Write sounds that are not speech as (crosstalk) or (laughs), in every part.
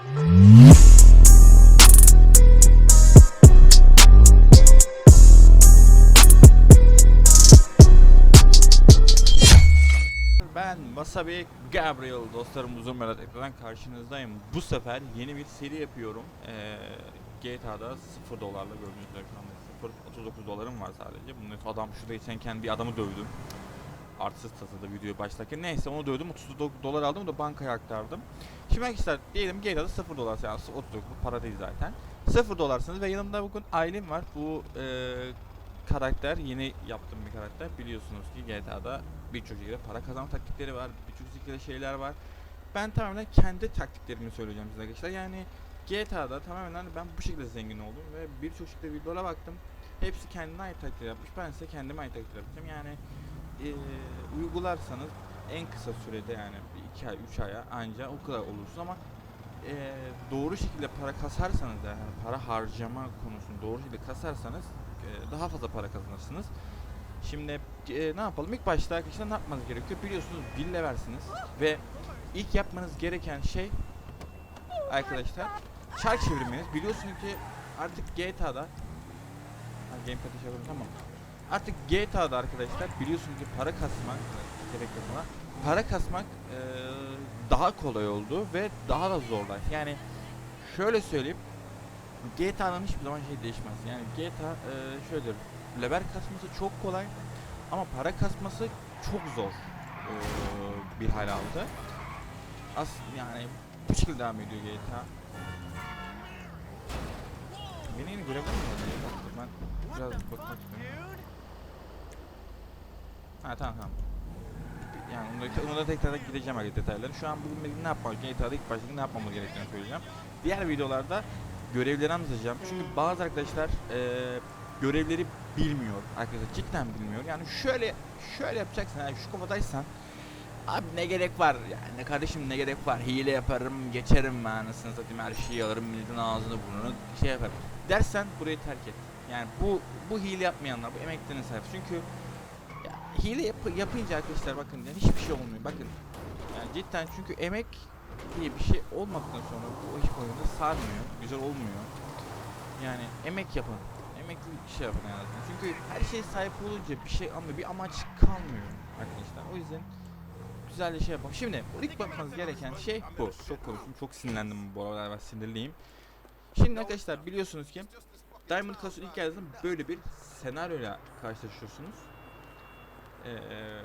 Ben Wasabi Gabriel dostlarım uzun merak ekran karşınızdayım. Bu sefer yeni bir seri yapıyorum. Ee, GTA'da 0 dolarla gördüğünüz üzere şu anda 0 39 dolarım var sadece. Bunu adam şurada geçen kendi adamı dövdüm. Artsız tasada video başlarken. Neyse onu dövdüm 30 do- dolar aldım da bankaya aktardım. Şimdi arkadaşlar diyelim GTA'da 0 dolar yani 39 bu para değil zaten. 0 dolarsınız ve yanımda bugün ailem var. Bu e, karakter yeni yaptığım bir karakter. Biliyorsunuz ki GTA'da birçok şekilde para kazanma taktikleri var, birçok şekilde şeyler var. Ben tamamen kendi taktiklerimi söyleyeceğim size arkadaşlar. Yani GTA'da tamamen ben bu şekilde zengin oldum ve birçok şekilde videolara baktım. Hepsi kendine ait taktikler yapmış. Ben ise kendime ait taktikler yapacağım. Yani eee, uygularsanız en kısa sürede yani 2 ay 3 aya anca o kadar olursunuz ama eee, doğru şekilde para kasarsanız da yani para harcama konusunu doğru şekilde kasarsanız eee, daha fazla para kazanırsınız. Şimdi e, ne yapalım? İlk başta arkadaşlar ne yapmanız gerekiyor? Biliyorsunuz bille versiniz ve ilk yapmanız gereken şey arkadaşlar çark çevirmeniz. Biliyorsunuz ki artık GTA'da ha, Gamepad işe yapalım, tamam. Artık GTA'da arkadaşlar biliyorsunuz ki para kasmak gerek yok buna. Para kasmak e, daha kolay oldu ve daha da zorlaştı. Yani şöyle söyleyeyim GTA'nın hiçbir zaman şey değişmez. Yani GTA e, şöyledir. Level kasması çok kolay ama para kasması çok zor e, bir hal aldı. As yani bu şekilde devam ediyor GTA. Beni yeni görebilir miyim? Ben biraz bakmak istiyorum. Ha tamam tamam. Yani onu da, tekrar gideceğim artık detayları. Şu an bugün ne yapmam GTA'da ilk başta ne yapmamız gerektiğini söyleyeceğim. Diğer videolarda görevleri anlatacağım. Çünkü bazı arkadaşlar eee görevleri bilmiyor arkadaşlar cidden bilmiyor. Yani şöyle şöyle yapacaksın yani şu kafadaysan abi ne gerek var yani kardeşim ne gerek var hile yaparım geçerim ben anasını satayım her şeyi alırım milletin ağzını burnunu şey yaparım dersen burayı terk et. Yani bu bu hile yapmayanlar bu emeklerine sahip çünkü hile yap- yapınca arkadaşlar bakın yani hiçbir şey olmuyor bakın yani cidden çünkü emek diye bir şey olmaktan sonra bu iş oyunda sarmıyor güzel olmuyor yani emek yapın emekli bir şey yapın azından. Çünkü her şeye sahip olunca bir şey ama bir amaç kalmıyor arkadaşlar. O yüzden güzel bir şey yapalım. Şimdi ilk bakmanız gereken şey bu. Çok konuştum. Çok sinirlendim bu aralar. Ben sinirliyim. Şimdi arkadaşlar biliyorsunuz ki Diamond Castle ilk geldiğinde böyle bir senaryoyla karşılaşıyorsunuz. Ee,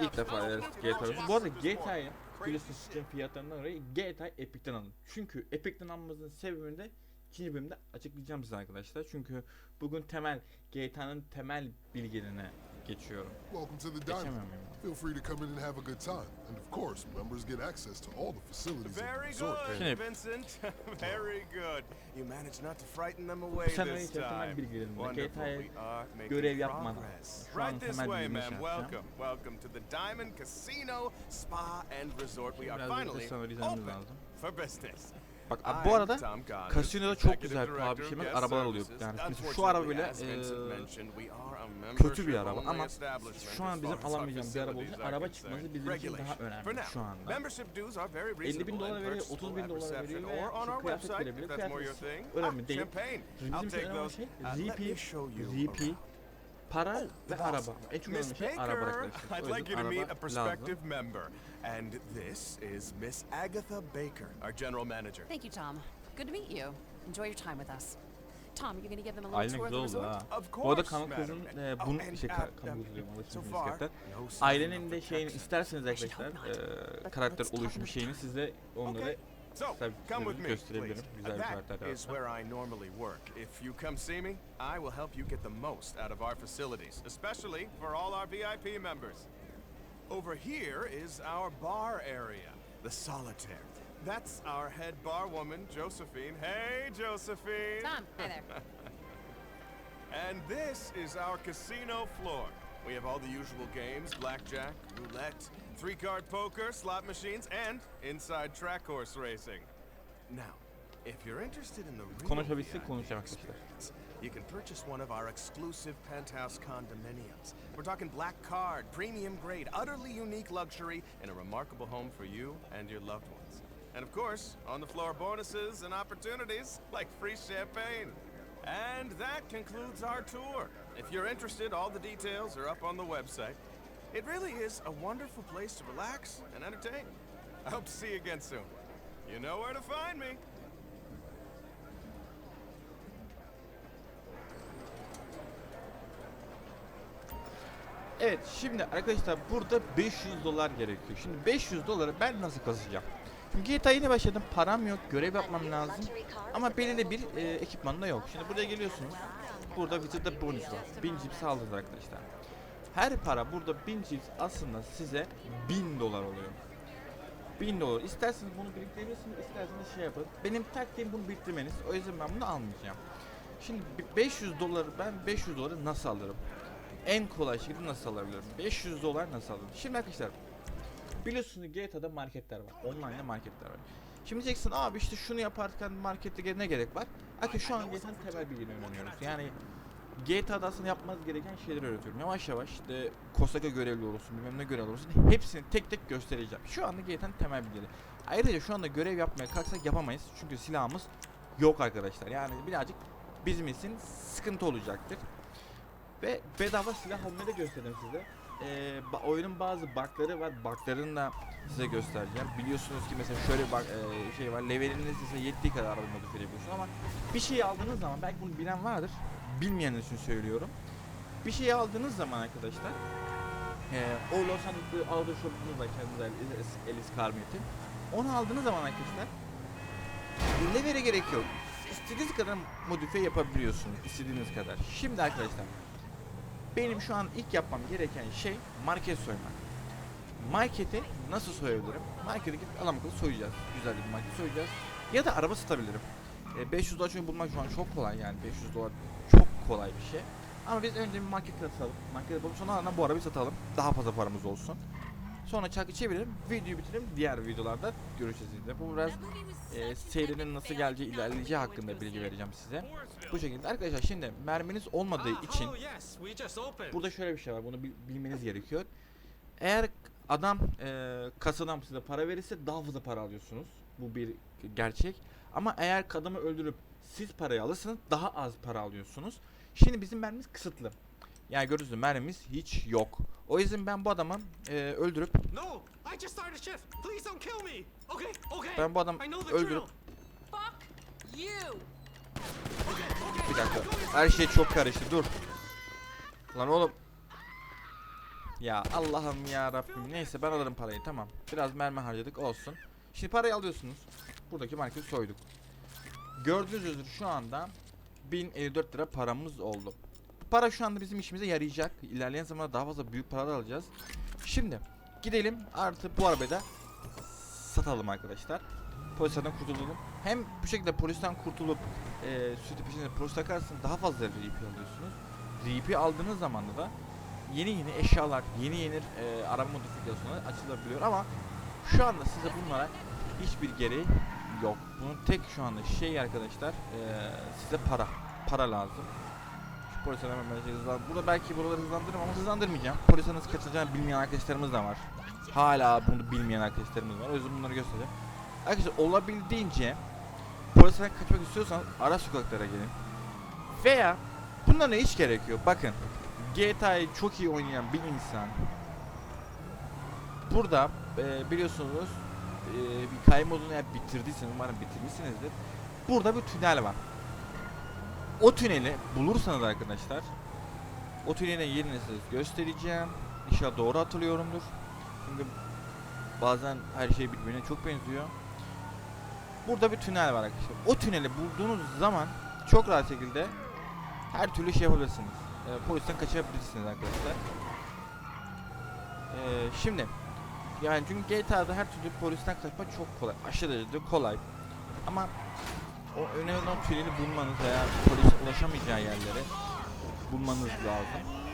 ilk defa GTA. Bu arada GTA'yı sistem fiyatlarından dolayı GTA Epic'ten alın. Çünkü Epic'ten almamızın sebebini de ikinci bölümde açıklayacağım size arkadaşlar. Çünkü bugün temel GTA'nın temel bilgilerine geçiyorum. Welcome to the Diamond. Geçemiyor muyum? Feel free to come in and have a good time. And of course, members get access to all the facilities at the Very resort. good, Şimdi- Vincent. (laughs) Very good. You managed not to frighten them Bu away this içerisinde temel time. bilgilerinde Wonderful. GTA'ya We are making görev yapmadan progress. şu an Right this temel way, bilgilerini ma'am. şey. Welcome. Welcome to the Diamond Casino, Spa and Resort. We are Biraz da finally senaryo open lazım. for business. Bak I'm bu arada kasinoda çok güzel pahalı bir şey var, arabalar oluyor. Yani mesela şu araba are a kötü bir araba ama şu an bizim alamayacağımız bir araba are araba çıkması bizim için daha önemli şu anda. Membership dues are very 50 bin dolar veriyor, purchasable 30 bin dolar veriyor işte our kıyafet verebilir. Kıyafet önemli Ah, değil. Bizim için önemli şey Uh, ZP, you ZP. Para ve araba. En çok Miss önemli şey araba Baker, arkadaşlar. I'd like you to meet a prospective member. And this is Miss Agatha Baker, our general manager. Thank you, Tom. Good to meet you. Enjoy your time with us. Tom, you're going to give them a little Ailen tour of the resort? ha. Of Bu arada course, kanal kızın e, Oh, bunun şey uh, ka- kanal alışmışım far, bisikletten. no sign Ailenin of de şeyini isterseniz arkadaşlar e, karakter oluşum şeyini size onları Okay. So, come with me, gösterebilirim. please. Güzel bir karakter That is where I normally work. If you come see me, I will help you get the most out of our facilities, especially for all our VIP members. Over here is our bar area, the Solitaire. That's our head bar woman, Josephine. Hey, Josephine! Tom, hi there. (laughs) And this is our casino floor. We have all the usual games blackjack, roulette, three card poker, slot machines, and inside track horse racing. Now, if you're interested in the real Konuşabilsek VIP arkadaşlar. you can purchase one of our exclusive penthouse condominiums. We're talking black card, premium grade, utterly unique luxury, and a remarkable home for you and your loved ones. And of course, on the floor bonuses and opportunities like free champagne. And that concludes our tour. If you're interested, all the details are up on the website. It really is a wonderful place to relax and entertain. I hope to see you again soon. You know where to find me. Evet şimdi arkadaşlar burada 500 dolar gerekiyor. Şimdi 500 doları ben nasıl kasacağım? Şimdi GTA yeni başladım. Param yok. Görev yapmam lazım. Ama belirli bir e, ekipman da yok. Şimdi buraya geliyorsunuz. Burada Visitor bonus var. 1000 cips aldınız arkadaşlar. Her para burada 1000 cips aslında size 1000 dolar oluyor. 1000 dolar. İsterseniz bunu biriktirebilirsiniz, isterseniz şey yapın. Benim taktiğim bunu biriktirmeniz. O yüzden ben bunu almayacağım. Şimdi bi- 500 doları ben 500 doları nasıl alırım? En kolay şekilde nasıl alabilirim? 500 dolar nasıl alırım? Şimdi arkadaşlar biliyorsunuz GTA'da marketler var. Online marketler var. Şimdi diyeceksin abi işte şunu yaparken markette ne gerek var? Arkadaşlar şu an GTA'nın temel bilgilerini öğreniyoruz. Yani GTA'da aslında yapmanız gereken şeyleri öğretiyorum. Yavaş yavaş işte Kosaka görevli olsun, bilmem ne görevli olsun hepsini tek tek göstereceğim. Şu anda GTA'nın temel bilgileri. Ayrıca şu anda görev yapmaya kalksak yapamayız. Çünkü silahımız yok arkadaşlar. Yani birazcık bizim için sıkıntı olacaktır. Ve bedava silah almayı da gösterdim size. Ee, oyunun bazı bug'ları var. Bug'larını da size göstereceğim. Biliyorsunuz ki mesela şöyle bug, e, şey var. Leveliniz ise yettiği kadar edebiliyorsunuz ama bir şey aldığınız zaman belki bunu bilen vardır. Bilmeyenler için söylüyorum. Bir şey aldığınız zaman arkadaşlar e, o Los Santos'ta aldığı shop'unuz var kendinize Elis, Carmet'in. Onu aldığınız zaman arkadaşlar level'e gerek yok. İstediğiniz kadar modifiye yapabiliyorsunuz. istediğiniz kadar. Şimdi arkadaşlar benim şu an ilk yapmam gereken şey market soymak. Marketi nasıl soyabilirim? Markete gidip adam akıllı soyacağız. Güzel bir market soyacağız. Ya da araba satabilirim. E, 500 dolar çünkü bulmak şu an çok kolay yani 500 dolar kolay bir şey. Ama biz önce bir market satalım. Market yapalım sonra ardından bu arabayı satalım. Daha fazla paramız olsun. Sonra çarkı çevirelim. Videoyu bitirelim. Diğer videolarda görüşeceğiz. yine. Bu biraz e, serinin nasıl geleceği ilerleyeceği hakkında bilgi vereceğim size. Bu şekilde arkadaşlar şimdi merminiz olmadığı için Burada şöyle bir şey var. Bunu bil- bilmeniz gerekiyor. Eğer adam e, kasadan size para verirse daha fazla para alıyorsunuz. Bu bir gerçek. Ama eğer adamı öldürüp siz parayı alırsanız daha az para alıyorsunuz. Şimdi bizim mermimiz kısıtlı. Yani gördüğünüz gibi mermimiz hiç yok. O yüzden ben bu adamı e, öldürüp No, I just started shift. Please don't kill me. Okay, okay. ben bu adamı I know the öldürüp. Fuck you! bir dakika. Her şey çok karıştı. Dur. Lan oğlum. Ya Allah'ım ya Rabbim. Neyse ben alırım parayı tamam. Biraz mermi harcadık olsun. Şimdi parayı alıyorsunuz. Buradaki marketi soyduk. Gördüğünüz üzere şu anda 1054 lira paramız oldu. Bu para şu anda bizim işimize yarayacak. İlerleyen zamanda daha fazla büyük paralar alacağız. Şimdi gidelim artık bu arabayı da satalım arkadaşlar. Polislerden kurtulalım. Hem bu şekilde polisten kurtulup e, sütü peşinde polis takarsın daha fazla RP alıyorsunuz. RP aldığınız zaman da yeni yeni eşyalar, yeni yeni e, araba modifikasyonları açılabiliyor ama şu anda size bunlara hiçbir gereği yok. Bunun tek şu anda şey arkadaşlar e, size para. Para lazım. Şu polise hemen hızlan- Burada belki buraları hızlandırırım ama hızlandırmayacağım. Polise nasıl kaçacağını bilmeyen arkadaşlarımız da var. Hala bunu bilmeyen arkadaşlarımız var. O yüzden bunları göstereceğim. Arkadaşlar olabildiğince polisten kaçmak istiyorsanız ara sokaklara gelin. Veya bunlara hiç gerek yok. Bakın GTA'yı çok iyi oynayan bir insan burada e, biliyorsunuz e, bir kay modunu eğer bitirdiysen umarım bitirmişsinizdir. Burada bir tünel var. O tüneli bulursanız arkadaşlar o tünelin yerini size göstereceğim. İnşallah doğru hatırlıyorumdur. Çünkü bazen her şey birbirine çok benziyor. Burada bir tünel var arkadaşlar. O tüneli bulduğunuz zaman çok rahat şekilde her türlü şey yapabilirsiniz. Ee, polisten kaçabilirsiniz arkadaşlar. Ee, şimdi yani çünkü GTA'da her türlü polisten kaçmak çok kolay. Aşırı derecede kolay. Ama o önemli olan tüneli bulmanız veya polise ulaşamayacağı yerleri bulmanız lazım.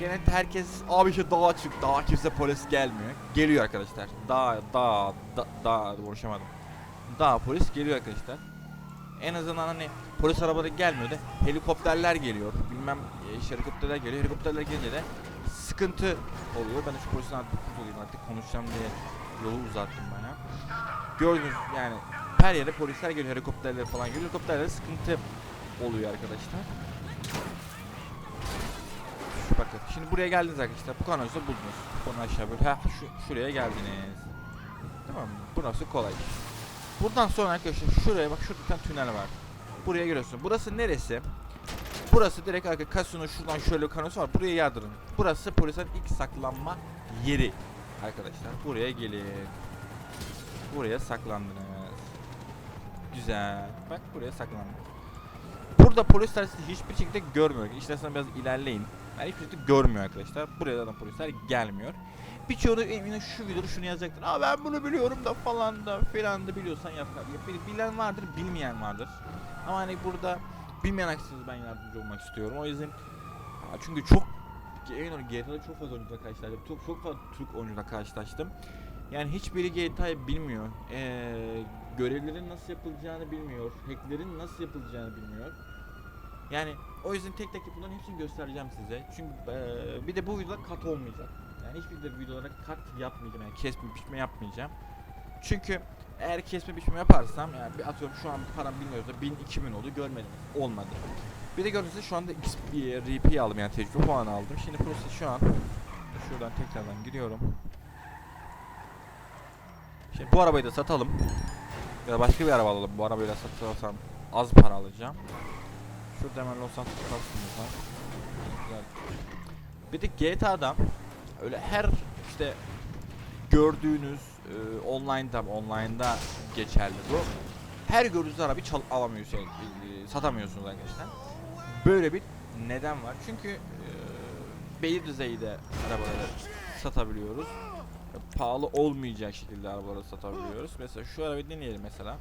Genelde herkes abi işte dağa çık, dağa kimse polis gelmiyor. Geliyor arkadaşlar. Dağ, dağ, da, dağ, uğraşamadım. Dağ polis geliyor arkadaşlar. En azından hani polis arabaları gelmiyor da helikopterler geliyor. Bilmem e, işte helikopterler geliyor. Helikopterler gelince de sıkıntı oluyor. Ben de şu polisin artık kurtulayım artık konuşacağım diye yolu uzattım bana. Gördünüz yani her yere polisler geliyor, helikopterler falan geliyor. Helikopterlere sıkıntı oluyor arkadaşlar. Şu bakın. Şimdi buraya geldiniz arkadaşlar. Bu kanosu buldunuz. Bunu aşağı böyle. Ha şu, şuraya geldiniz. Tamam mı? Burası kolay. Buradan sonra arkadaşlar şuraya bak şurada bir tünel var. Buraya giriyorsun. Burası neresi? Burası direkt arka kasino şuradan şöyle kanosu var. Buraya yardırın. Burası polisin ilk saklanma yeri. Arkadaşlar buraya gelin. Buraya saklandınız. Güzel. Bak buraya saklandık. Burada polisler sizi hiçbir şekilde görmüyor. İşte biraz ilerleyin. Yani hiçbir şekilde görmüyor arkadaşlar. Buraya zaten polisler gelmiyor. Birçoğunu eminim şu videoda şunu yazacaktır. Aa ben bunu biliyorum da falan da filan da biliyorsan yap. Bil- Bilen vardır, bilmeyen vardır. Ama hani burada bilmeyen haksız ben yardımcı olmak istiyorum. O yüzden çünkü çok emin GTA'da çok fazla oyuncuyla karşılaştım. Çok, çok fazla Türk oyuncuyla karşılaştım. Yani hiçbiri GTA'yı bilmiyor. Ee, görevlerin nasıl yapılacağını bilmiyor. Hacklerin nasıl yapılacağını bilmiyor. Yani o yüzden tek tek bunların hepsini göstereceğim size. Çünkü eee, bir de bu videoda kat olmayacak. Yani hiçbir de videolara kat yapmayacağım. Yani kesme biçme yapmayacağım. Çünkü eğer kesme biçme yaparsam yani bir atıyorum şu an param bilmiyorsa 1000 2000 oldu görmedim. Olmadı. Bir de gördüğünüz şu anda XP, RP aldım yani tecrübe puanı aldım. Şimdi proses şu an şuradan tekrardan giriyorum. Şimdi bu arabayı da satalım. Ya da başka bir araba alalım. Bu arabayı da satarsam az para alacağım. Şurada hemen Los Santos kalsın var. Güzel. Bir de GTA'da öyle her işte gördüğünüz e, online'da online'da geçerli bu. Her gördüğünüz arabayı çal alamıyorsunuz, şey, e, satamıyorsunuz arkadaşlar. Böyle bir neden var. Çünkü e, belli düzeyde arabaları satabiliyoruz. Pahalı olmayacak şekilde arabaları satabiliyoruz. Mesela şu arabayı deneyelim mesela.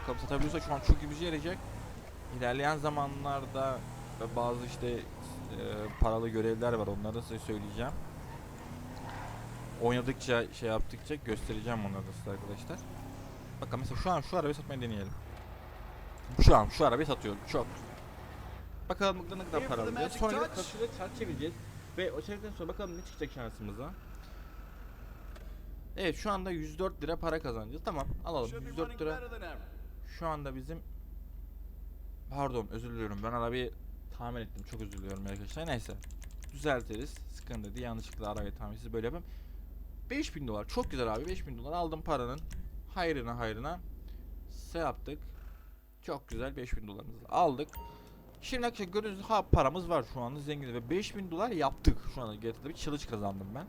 Bakalım satabiliyorsa şu an çok iyi bir şey yarayacak. İlerleyen zamanlarda bazı işte e, paralı görevler var onları size söyleyeceğim. Oynadıkça şey yaptıkça göstereceğim onları size arkadaşlar. Bakın mesela şu an şu arabayı satmayı deneyelim. Şu an şu arabayı satıyorum çok. Bakalım ne kadar para alacağız. Sonra gidip kasıyla çark çevireceğiz. Ve o çevirdikten sonra bakalım ne çıkacak şansımıza. Evet şu anda 104 lira para kazanacağız. Tamam alalım 104 lira. Şu anda bizim Pardon özür diliyorum ben arabayı tamir ettim çok özür diliyorum arkadaşlar neyse Düzeltiriz sıkıntı değil yanlışlıkla arabayı tamirsiz böyle yapayım 5000 dolar. Çok güzel abi. 5000 dolar. Aldım paranın hayrına hayrına. Şey yaptık. Çok güzel 5000 dolarımızı aldık. Şimdi arkadaşlar gördüğünüz ha paramız var şu anda zenginiz ve 5000 dolar yaptık. Şu anda GTA'da bir challenge kazandım ben.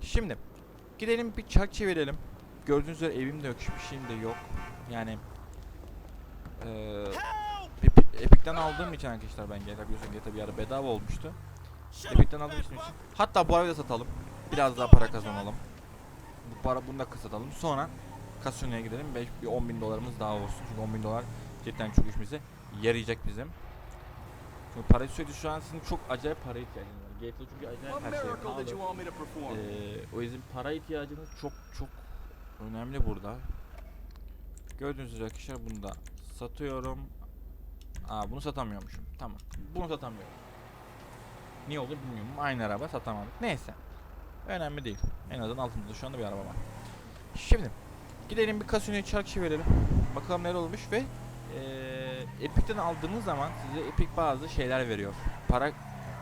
Şimdi gidelim bir çark çevirelim. Gördüğünüz üzere evim de yok hiçbir şeyim de yok. Yani Eee Epic- Epic'ten aldığım için arkadaşlar ben GTA biliyorsun GTA bir ara bedava olmuştu. Epic'ten aldığım için. Hatta bu arabayı da satalım. Biraz daha para kazanalım. Bu para bunu da satalım. Sonra kasinoya gidelim. 5 bir 10 bin dolarımız daha olsun. Çünkü 10 bin dolar cidden çok işimize yarayacak bizim. Çünkü para sürekli şu an sizin çok acayip para ihtiyacınız var. GTA çünkü acayip her şey pahalı. Ee, o yüzden para ihtiyacınız çok çok önemli burada. Gördüğünüz üzere arkadaşlar bunu da satıyorum. Aa bunu satamıyormuşum. Tamam. Bunu satamıyorum. Niye oldu bilmiyorum. Aynı araba satamadık. Neyse. Önemli değil. En azından altımızda şu anda bir araba var. Şimdi gidelim bir kasinoya çark çevirelim. Bakalım neler olmuş ve eee Epic'ten aldığınız zaman size Epic bazı şeyler veriyor. Para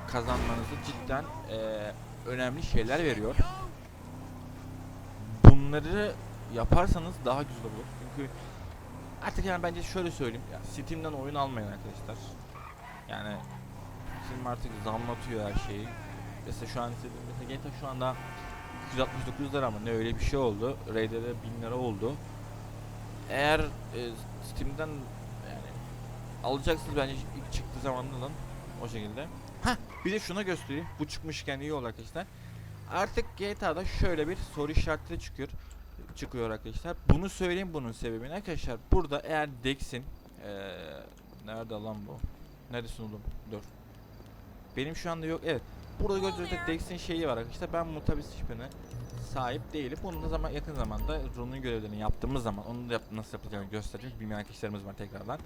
kazanmanızı cidden eee, önemli şeyler veriyor. Bunları yaparsanız daha güzel olur. Çünkü artık yani bence şöyle söyleyeyim. Ya Steam'den oyun almayın arkadaşlar. Yani Steam artık zamlatıyor her şeyi. Mesela şu an istediğim GTA şu anda 269 lira ama ne öyle bir şey oldu. Raid'de 1000 lira oldu. Eğer e, Steam'den yani alacaksınız bence ilk çıktığı zamandan alın. o şekilde. Ha bir de şuna göstereyim. Bu çıkmışken iyi oldu arkadaşlar. Artık GTA'da şöyle bir soru işaretleri çıkıyor çıkıyor arkadaşlar. Bunu söyleyeyim bunun sebebini arkadaşlar. Burada eğer Dex'in eee nerede lan bu? Neredesin oğlum? Dur. Benim şu anda yok. Evet. Burada gördüğünüz üzere Dex'in şeyi var arkadaşlar. Ben bunu tabii hiçbirine sahip değilim. Bunu da zaman yakın zamanda Run'un görevlerini yaptığımız zaman onu da yap nasıl yapacağını göstereceğim. Bilmeyen arkadaşlarımız var tekrardan.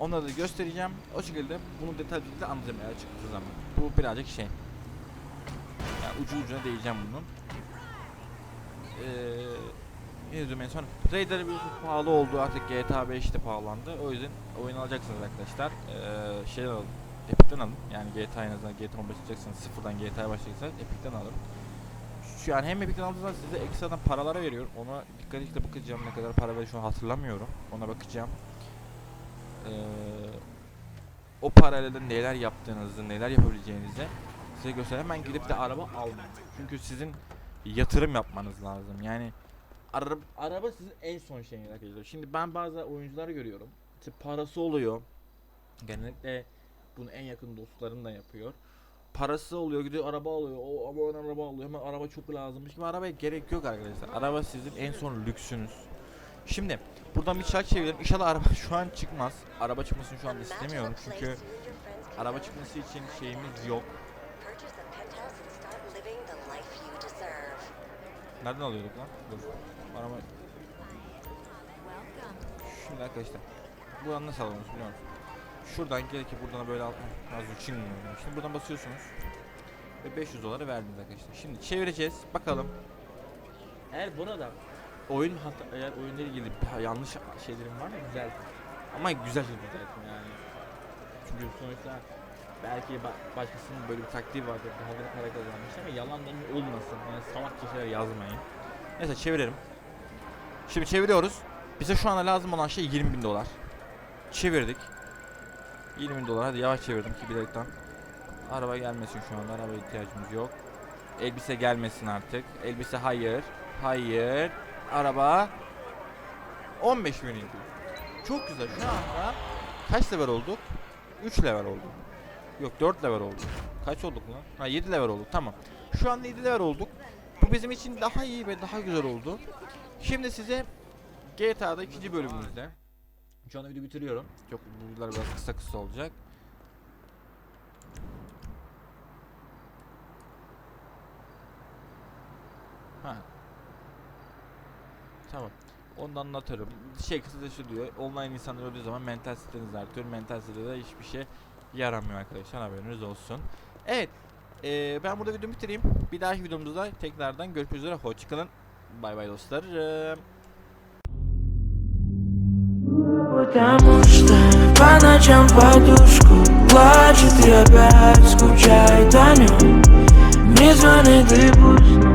Onları da göstereceğim. O şekilde bunu detaylı bir şekilde anlatacağım eğer çıktığı zaman. Bu birazcık şey. Yani ucu ucuna değeceğim bunun. Eee en son. Raider biliyorsunuz pahalı oldu artık GTA 5 de pahalandı. O yüzden oyun alacaksınız arkadaşlar. Ee, şey alın. Epic'ten alın. Yani GTA en azından GTA 15 alacaksınız. Sıfırdan GTA'ya başlayacaksanız Epic'ten alın. Şu an hem Epic'ten aldığınızda size ekstradan paralara veriyor. Ona dikkatli bakacağım ne kadar para veriyor şu an hatırlamıyorum. Ona bakacağım. Ee, o parayla neler yaptığınızı, neler yapabileceğinizi size göster. Hemen gidip de araba almayın. Çünkü sizin yatırım yapmanız lazım. Yani araba, araba sizin en son şeyiniz arkadaşlar. Şimdi ben bazı oyuncular görüyorum. İşte parası oluyor. Genellikle bunu en yakın dostlarım da yapıyor. Parası oluyor gidiyor araba alıyor. O ama ona araba alıyor. Hemen araba çok lazımmış gibi arabaya gerek yok arkadaşlar. Araba sizin en son lüksünüz. Şimdi buradan bir çark çevirelim. İnşallah araba (laughs) şu an çıkmaz. Araba çıkmasını şu an istemiyorum çünkü araba çıkması için şeyimiz yok. Nereden alıyorduk lan? Dur. Araba... Şimdi arkadaşlar. Buradan nasıl alıyorsunuz biliyor musunuz? Şuradan gerekir buradan böyle al. Az için Şimdi buradan basıyorsunuz. Ve 500 doları verdiniz arkadaşlar. Şimdi çevireceğiz. Bakalım. Eğer burada oyun hata, eğer oyunla ilgili yanlış şeylerim var mı güzel. Ama güzel şey yani. Çünkü sonuçta belki ba- başkasının böyle bir taktiği vardır. Daha da para kazanmış ama yalandan olmasın. Yani salak şeyler yazmayın. Neyse çevirelim. Şimdi çeviriyoruz. Bize şu anda lazım olan şey 20 bin dolar. Çevirdik. 20 bin dolar. Hadi yavaş çevirdim ki bilerekten. Araba gelmesin şu anda. Araba ihtiyacımız yok. Elbise gelmesin artık. Elbise hayır. Hayır. Araba 15 bin oldu. Çok güzel. Şu anda kaç level olduk? 3 level olduk. Yok 4 level olduk. Kaç olduk lan? Ha 7 level olduk. Tamam. Şu anda 7 level olduk. Bu bizim için daha iyi ve daha güzel oldu. Şimdi size GTA'da ikinci bölümümüzde şu anda videoyu bitiriyorum. Çok bu videolar biraz kısa kısa olacak. Ha. Tamam. Onu anlatırım. Şey kısaca şu diyor. Online insanlar öldüğü zaman mental siteniz artıyor. Mental sitede hiçbir şey yaramıyor arkadaşlar. Haberiniz olsun. Evet. eee, ben burada videomu bitireyim. Bir dahaki videomuzda tekrardan görüşmek üzere. Hoşçakalın. Bay bay dostlarım. Потому что по ночам подушку плачет и опять скучает о нем Не звонит и пусть